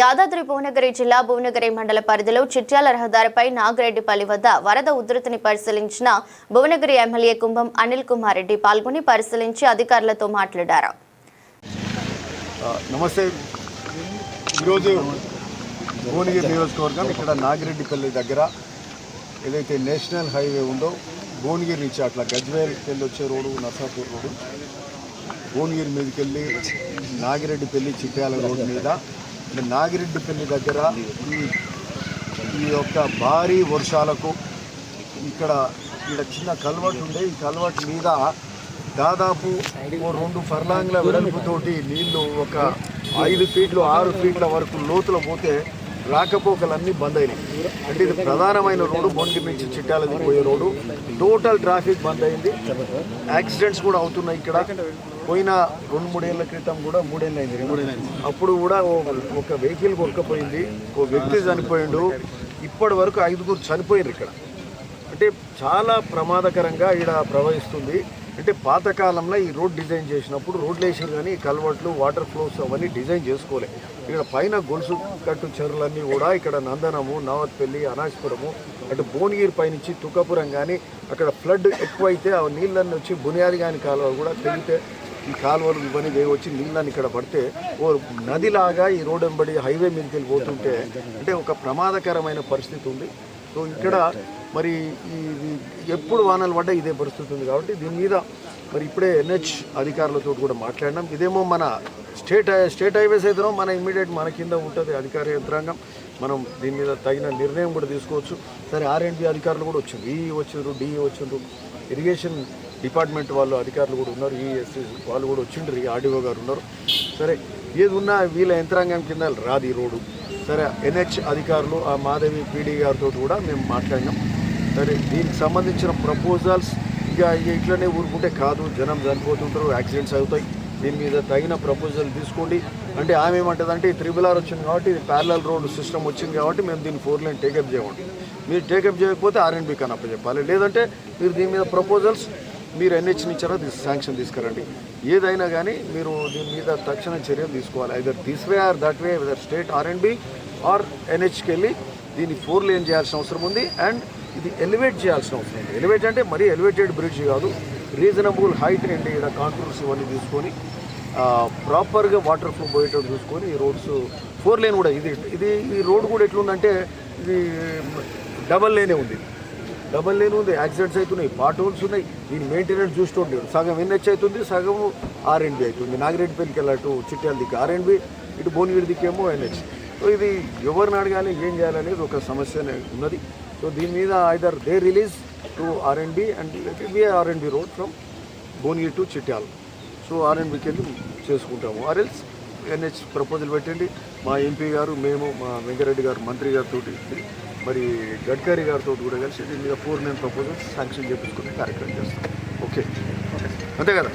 యాదాద్రి భువనగిరి జిల్లా భువనగిరి మండల పరిధిలో చిట్యాల రహదారిపై నాగిరెడ్డిపల్లి వద్ద వరద ఉధృతిని పరిశీలించిన భువనగిరి ఎమ్మెల్యే కుంభం అనిల్ కుమార్ రెడ్డి పాల్గొని పరిశీలించి అధికారులతో మాట్లాడారు. నమస్తే. ఈరోజు భువనగిరి నియోజకవర్గం ఇక్కడ నాగిరెడ్డిపల్లి దగ్గర ఏదైతే నేషనల్ హైవే ఉందో భువనగిరి నుంచి అట్లా గజ్వేల్కి వచ్చే రోడ్డు నర్సాపూర్ రోడ్డు. భువనగిరి మీదకి వెళ్ళి నాగిరెడ్డిపల్లి చిట్యాల రోడ్డు మీద నాగిరెడ్డిపల్లి దగ్గర ఈ ఈ యొక్క భారీ వర్షాలకు ఇక్కడ ఇక్కడ చిన్న కల్వర్ట్ ఉండే. ఈ కల్వర్ట్ మీద దాదాపు రెండు ఫర్లాంగ్ల వెడల్పుతోటి నీళ్ళు ఒక ఐదు ఫీట్లు ఆరు ఫీట్ల వరకు లోతులో పోతే రాకపోకలన్నీ బంద్ అయినాయి. అంటే ఇది ప్రధానమైన రోడ్డు బొండి నుంచి చిట్టాలది పోయే రోడ్డు. టోటల్ ట్రాఫిక్ బంద్ అయింది. యాక్సిడెంట్స్ కూడా అవుతున్నాయి ఇక్కడ. పోయిన రెండు మూడేళ్ళ క్రితం కూడా మూడేళ్ళు అయింది. మూడేళ్ళు అప్పుడు కూడా ఒక వెహికల్ కొరకపోయింది. ఓ వ్యక్తి చనిపోయిండు. ఇప్పటి వరకు ఐదుగురు చనిపోయారు ఇక్కడ. అంటే చాలా ప్రమాదకరంగా ఇక్కడ ప్రవహిస్తుంది. అంటే పాతకాలంలో ఈ రోడ్ డిజైన్ చేసినప్పుడు రోడ్లు వేసారు కానీ కల్వర్ట్లు వాటర్ ఫ్లోస్ అవన్నీ డిజైన్ చేసుకోలే. ఇక్కడ పైన గొలుసు కట్టు చెరువులన్నీ కూడా ఇక్కడ నందనము నావత్పల్లి అనాజ్పురము అటు భువనగిరి పైనుంచి తుకాపురం కానీ అక్కడ ఫ్లడ్ ఎక్కువైతే ఆ నీళ్ళన్నీ వచ్చి బునియాది కాని కాలువ కూడా తెగితే ఈ కాలువలు ఇవన్నీ వచ్చి నీళ్ళని ఇక్కడ పడితే ఓ నదిలాగా ఈ రోడ్ వెంబడి హైవే మీదకి వెళ్ళి పోతుంటే అంటే ఒక ప్రమాదకరమైన పరిస్థితి ఉంది. సో ఇక్కడ మరి ఇది ఎప్పుడు వానలు పడ్డా ఇదే పరిస్థితి ఉంది కాబట్టి దీని మీద మరి ఇప్పుడే ఎన్హెచ్ అధికారులతో కూడా మాట్లాడినాం. ఇదేమో మన స్టేట్ స్టేట్ హైవేస్ అయితేనో మన ఇమ్మీడియట్ మన కింద ఉంటుంది అధికార యంత్రాంగం. మనం దీని మీద తగిన నిర్ణయం కూడా తీసుకోవచ్చు. సరే ఆర్ఎండ్బి అధికారులు కూడా వచ్చింది ఈ వచ్చిండ్రు డిఈ వచ్చిండ్రు. ఇరిగేషన్ డిపార్ట్మెంట్ వాళ్ళు అధికారులు కూడా ఉన్నారు. ఈఎస్సీ వాళ్ళు కూడా వచ్చిండ్రు. ఈ ఆర్డీఓ గారు ఉన్నారు. సరే ఏది ఉన్నా వీళ్ళ యంత్రాంగం కింద రాదు ఈ రోడ్డు. సరే ఎన్హెచ్ అధికారులు ఆ మాధవి పీడీ గారితో కూడా మేము మాట్లాడినాం. సరే దీనికి సంబంధించిన ప్రపోజల్స్ ఇక ఇట్లనే ఊరుకుంటే కాదు జనం చనిపోతుంటారు యాక్సిడెంట్స్ అవుతాయి. దీని మీద తగిన ప్రపోజల్ తీసుకోండి. అంటే ఆమె ఏమంటుందంటే త్రిబుల్ ఆర్ వచ్చింది కాబట్టి ఇది ప్యారల రోడ్ సిస్టమ్ వచ్చింది కాబట్టి మేము దీన్ని ఫోర్ లైన్ టేకప్ చేయమంటాం. మీరు టేకప్ చేయకపోతే ఆర్ఎన్బీ కనప్ప చెప్పాలి లేదంటే మీరు దీని మీద ప్రపోజల్స్ మీరు ఎన్హెచ్ నుంచారో తీసు శాంక్షన్ తీసుకురండి. ఏదైనా కానీ మీరు దీని మీద తక్షణ చర్యలు తీసుకోవాలి. Either this way or that way either state R and B R ఎన్హెచ్కి వెళ్ళి దీన్ని ఫోర్ లేన్ చేయాల్సిన అవసరం ఉంది. అండ్ ఇది ఎలివేట్ చేయాల్సిన అవసరం ఉంది. ఎలివేట్ అంటే మరీ ఎలివేటెడ్ బ్రిడ్జ్ కాదు. రీజనబుల్ హైట్ అండి ఇక్కడ కాంట్రూర్స్ ఇవన్నీ తీసుకొని ప్రాపర్గా వాటర్ ఫ్లో పోయేటట్టు చూసుకొని ఈ రోడ్స్ ఫోర్ లేన్ కూడా ఇది ఇది ఈ రోడ్ కూడా ఎట్లుందంటే ఇది డబల్ లేనే ఉంది. డబల్ లేన్ ఉంది యాక్సిడెంట్స్ అవుతున్నాయి పార్ట్ హోల్స్ ఉన్నాయి. దీని మెయింటెనెన్స్ చూస్తుండే. సగం ఎన్హెచ్ అవుతుంది సగం ఆర్ఎండ్బి అవుతుంది. నాగిరెడ్డిపల్లికి వెళ్ళట్టు చిట్యాల దిక్కు ఆర్ఎండ్బి ఇటు భువనగిరి దిక్కేమో ఎన్హెచ్ సో ఇది ఎవరిని అడగాలి ఏం చేయాలనేది ఒక సమస్య ఉన్నది. సో దీని మీద either they release to R and B and B R and B road from Bhuvanagiri to Chityala. So ఆర్ఎండ్బికి వెళ్ళి చేసుకుంటాము. ఆర్ఎల్స్ ఎన్హెచ్ ప్రపోజల్ పెట్టండి. మా ఎంపీ గారు మేము మా వెంకరెడ్డి గారు మంత్రి గారితో మరి గడ్కరీ గారితో కూడా కలిసి దీని మీద ఫోర్ నైన్ ప్రపోజల్స్ శాంక్షన్ చేపించుకునే కార్యక్రమం చేస్తాం. ఓకే. అంతే కదా?